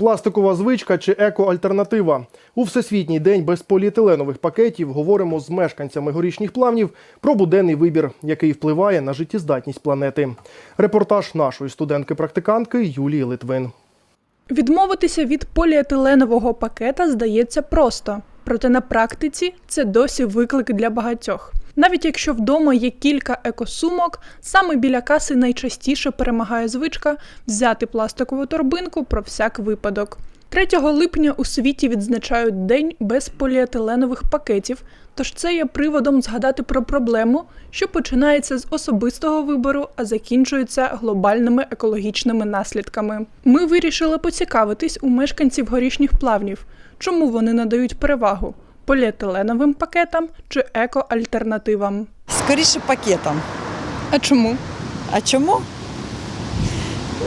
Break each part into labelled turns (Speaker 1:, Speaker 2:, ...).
Speaker 1: Пластикова звичка чи екоальтернатива. У Всесвітній день без поліетиленових пакетів говоримо з мешканцями горішніх плавнів про буденний вибір, який впливає на життєздатність планети. Репортаж нашої студентки-практикантки Юлії Литвин.
Speaker 2: Відмовитися від поліетиленового пакета здається просто, проте на практиці це досі виклик для багатьох. Навіть якщо вдома є кілька екосумок, саме біля каси найчастіше перемагає звичка взяти пластикову торбинку про всяк випадок. 3 липня у світі відзначають День без поліетиленових пакетів, тож це є приводом згадати про проблему, що починається з особистого вибору, а закінчується глобальними екологічними наслідками. Ми вирішили поцікавитись у мешканців горішніх плавнів, чому вони надають перевагу поліетиленовим пакетам чи екоальтернативам.
Speaker 3: Скоріше пакетом.
Speaker 2: А чому?
Speaker 3: А чому?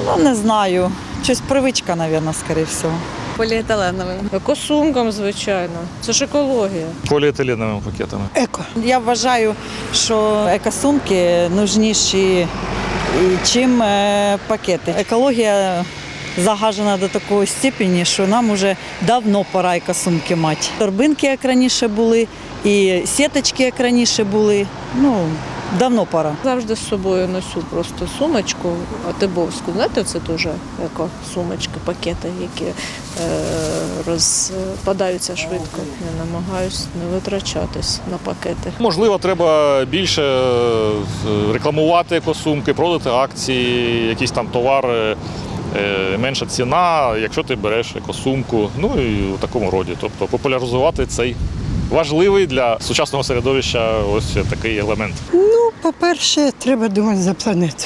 Speaker 3: Ну, не знаю. Щось привичка, мабуть, скоріше всього.
Speaker 4: поліетиленовим. Екосумкам, звичайно. Це ж екологія.
Speaker 5: поліетиленовими пакетами.
Speaker 6: Еко.
Speaker 3: Я вважаю, що екосумки нужніші, чим е, пакети. Екологія загажена до такої степені, що нам вже давно пора екосумки мати. Торбинки, як раніше були, і сіточки, як раніше були. Ну, давно пора.
Speaker 4: Завжди з собою ношу просто сумочку Атибовську. Знаєте, це теж еко-сумочки, пакети, які е, розпадаються швидко. Я намагаюся не витрачатись на пакети.
Speaker 5: Можливо, треба більше е, рекламувати екосумки, продати акції, якісь там товари, менша ціна, якщо ти береш екосумку. Ну і у такому роді. Тобто популяризувати цей важливий для сучасного середовища ось такий елемент.
Speaker 6: Ну, по-перше, треба думати за планету.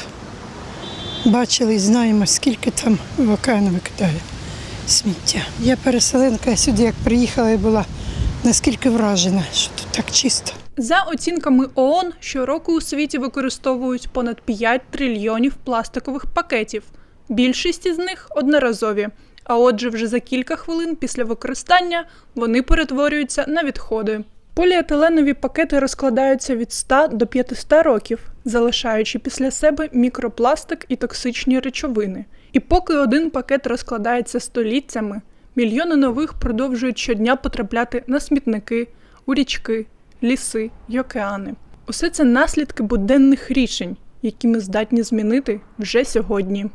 Speaker 6: Бачили і знаємо, скільки там в океан викидає сміття. Я переселенка, я сюди як приїхала і була наскільки вражена, що тут так чисто.
Speaker 2: За оцінками ООН, щороку у світі використовують понад 5 трильйонів пластикових пакетів. Більшість із них одноразові. А отже, вже за кілька хвилин після використання вони перетворюються на відходи. Поліетиленові пакети розкладаються від 100 до 500 років, залишаючи після себе мікропластик і токсичні речовини. І поки один пакет розкладається століттями, мільйони нових продовжують щодня потрапляти на смітники, у річки, ліси й океани. Усе це наслідки буденних рішень, які ми здатні змінити вже сьогодні.